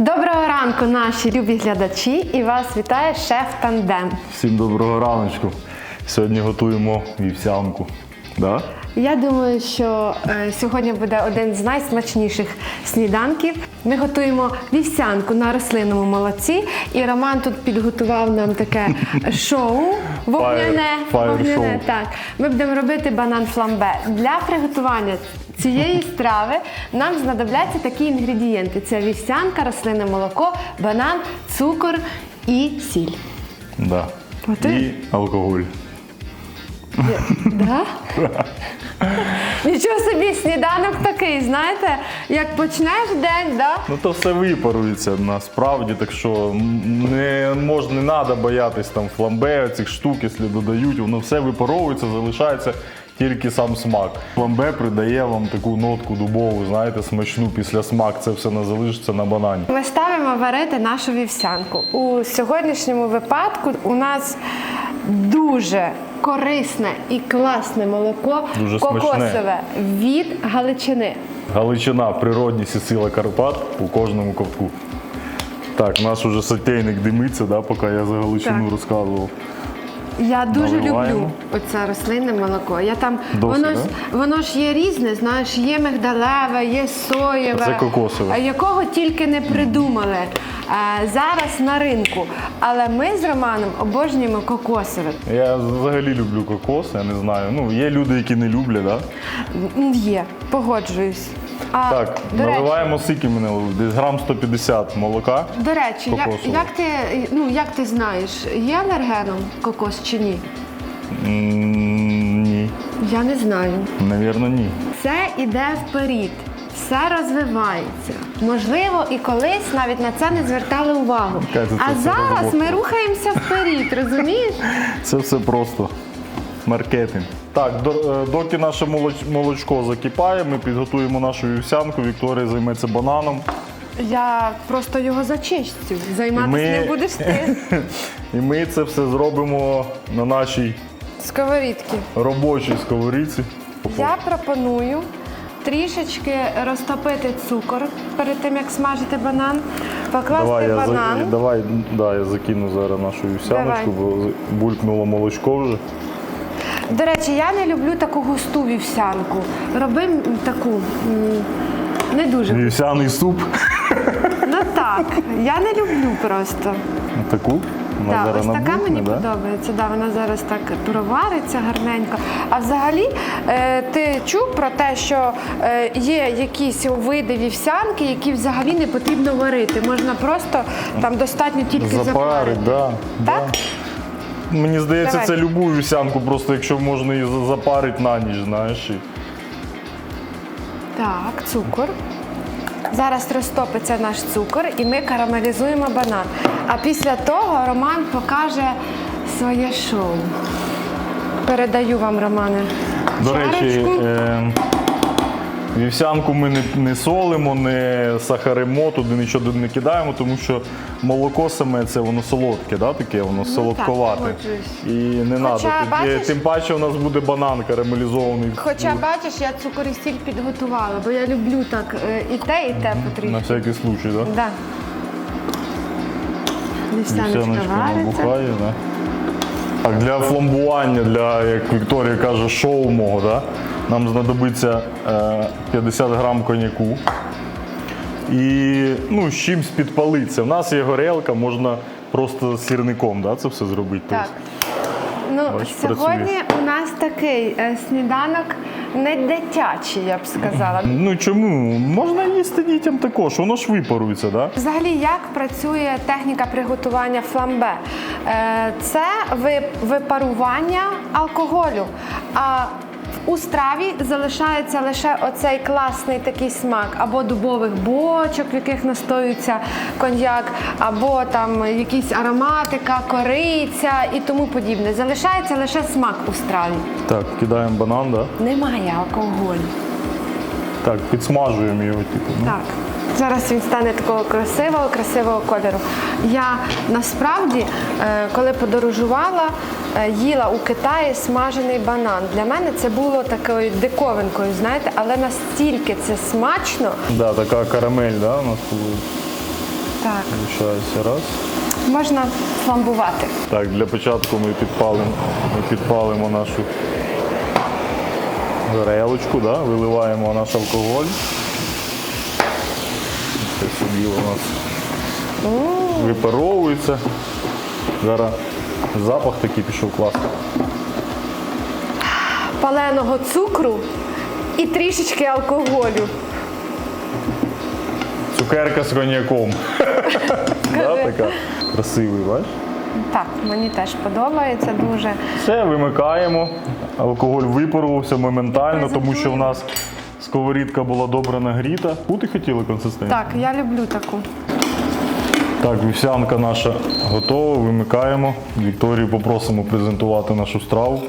Доброго ранку, наші любі глядачі, і вас вітає шеф Тандем. Всім доброго раночку. Сьогодні готуємо вівсянку. Да? Я думаю, що е, сьогодні буде один з найсмачніших сніданків. Ми готуємо вівсянку на рослинному молоці, і Роман тут підготував нам таке шоу вогняне. Fire- fire вогняне show. так. Ми будемо робити банан фламбе. Для приготування цієї страви нам знадобляться такі інгредієнти: це вівсянка, рослинне молоко, банан, цукор і сіль. Да. І алкоголь. Да? Нічого собі, сніданок такий, знаєте, як почнеш день, да? Ну то все випарується насправді, так що не можна, не треба боятись там фламбе, цих штук, якщо додають, воно все випаровується, залишається тільки сам смак. Фламбе придає вам таку нотку дубову, знаєте, смачну після смак, це все не залишиться на банані. Ми ставимо варити нашу вівсянку. У сьогоднішньому випадку у нас дуже корисне і класне молоко Дуже смачне. кокосове від Галичини. Галичина, природність і сила Карпат у кожному ковтку. Так, наш уже сотейник димиться, да, поки я за Галичину Так. розказував. Я дуже Наливаємо. люблю оце рослинне молоко. Я там Досить, воно ж воно ж є різне, знаєш, є мигдалеве, є соєве, Це кокосове. а якого тільки не придумали е, зараз на ринку. Але ми з Романом обожнюємо кокосове. Я взагалі люблю кокос, я не знаю. Ну, є люди, які не люблять, да? Є, погоджуюсь. А, Так, до речі, наливаємо скільки ми налили? Десь грам 150 молока. до речі, як, кокосове. як ти ну як ти знаєш, є алергеном кокос чи ні? М, Ні, Я не знаю. навірно, ні. Все іде вперед, все розвивається. Можливо, і колись навіть на це не звертали увагу. Катя, це А все зараз ми рухаємося вперед, розумієш? Це все просто маркетинг. Так, е, доки наше молочко закипає, ми підготуємо нашу вівсянку. Вікторія займеться бананом. Я просто його зачищу. Займатися Ми- не будеш ти. І ми це все зробимо на нашій Сковорідки. робочій сковорідці. Я пропоную трішечки розтопити цукор перед тим, як смажити банан, покласти Давай, банан. за, давай, да, я закину зараз нашу вівсяночку, бо булькнуло молочко вже. До речі, я не люблю таку густу вівсянку. Роби таку не дуже. Вівсяний суп. Ну так, я не люблю просто. Таку. Вона зараз ось така набухне, мені да? подобається. Да, вона зараз так провариться гарненько. А взагалі, е, ти чув про те, що е, є якісь види вівсянки, які взагалі не потрібно варити. Можна просто там достатньо тільки запарити. Запарить, да, Так? да. Мені здається, Давай. це любу вівсянку, просто якщо можна її запарити на ніч, знаєш. І... Так, цукор. Зараз розтопиться наш цукор і ми карамелізуємо банан. А після того Роман покаже своє шоу. Передаю вам, Романе. До речі, е, вівсянку ми не, не солимо, не сахаримо, туди нічого не кидаємо, тому що молоко саме це воно солодке, да, таке, воно солодковате. Ну. І не треба. Хоча, бачиш- Тим паче у нас буде банан карамелізований. Хоча бачиш, я цукор і сіль підготувала, бо я люблю так е, і те, і те На потрібно. всякий случай, так? Да? Да. Вівсяночка Вівсяночка вариться. набухає, да? Так, для фламбування, для, як Вікторія каже, шоу мого, да? Нам знадобиться е, 50 грам коньяку. І ну, з чимсь підпалитися. У нас є горелка, можна просто з сірником да, це все зробити. Так. Ну, Бачиш, сьогодні працює. у нас такий е, сніданок не дитячий, я б сказала. Ну чому? Можна їсти дітям також, воно ж випарується, да? Взагалі, як працює техніка приготування фламбе? Е, Це випарування алкоголю. А у страві залишається лише оцей класний такий смак або дубових бочок, в яких настоюється коньяк, або там якісь ароматика, кориця і тому подібне. Залишається лише смак у страві. Так, кидаємо банан, да? Немає алкоголю. Так, підсмажуємо його, типу. Ну. Так. Зараз він стане такого красивого, красивого кольору. Я насправді, е, коли подорожувала, е, їла у Китаї смажений банан. Для мене це було такою диковинкою, знаєте, але настільки це смачно. Да, така карамель, да, у нас. Так, Лишається раз. можна фламбувати. Так, для початку ми підпалимо, ми підпалимо нашу горелочку, да? виливаємо наш алкоголь. Це собі у нас випаровується. Зараз запах такий пішов класний. Паленого цукру і трішечки алкоголю. Цукерка з коньяком. да, така? Красивий, бачиш? Так, мені теж подобається дуже. Все, вимикаємо. Алкоголь випарувався моментально, тому що в нас сковорідка була добре нагріта. Яку ти хотіла консистенцію? Так, я люблю таку. Так, вівсянка наша готова, вимикаємо. Вікторію попросимо презентувати нашу страву.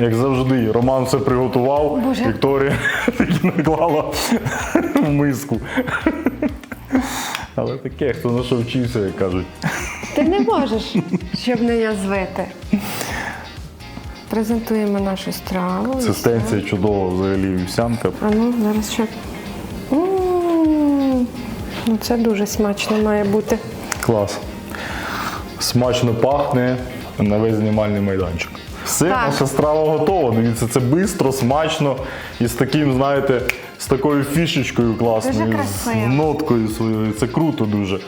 Як завжди, Роман все приготував, Боже. Вікторія таки наклала в миску. Але таке, хто на що вчився, як кажуть. Ти не можеш, щоб не язвити. Презентуємо нашу страву. Консистенція чудова взагалі вівсянка. А ну, зараз ще. М, Ну, це дуже смачно має бути. Клас. Смачно пахне на весь знімальний майданчик. Все, Так. наша страва готова. Дивіться, це швидко, смачно і з таким, знаєте, з такою фішечкою класною, з ноткою своєю. Це круто дуже.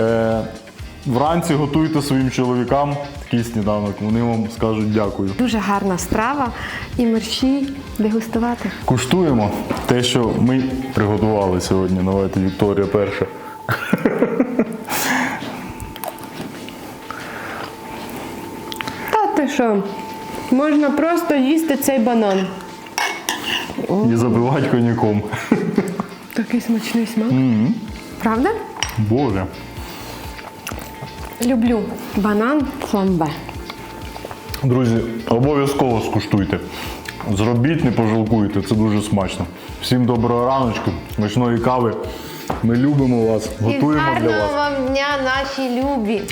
Е, вранці готуйте своїм чоловікам такий сніданок, вони вам скажуть дякую. Дуже гарна страва і мерщій дегустувати. Куштуємо те, що ми приготували сьогодні. Давайте Вікторія перша. Та ти що? Можна просто їсти цей банан. І забивати коньяком. Такий смачний смак. Правда? Боже. Люблю банан фламбе. Друзі, обов'язково скуштуйте. Зробіть, не пожалкуйте, це дуже смачно. Всім доброго раночку, смачної кави. Ми любимо вас, І для вас. гарного вам дня, наші любі.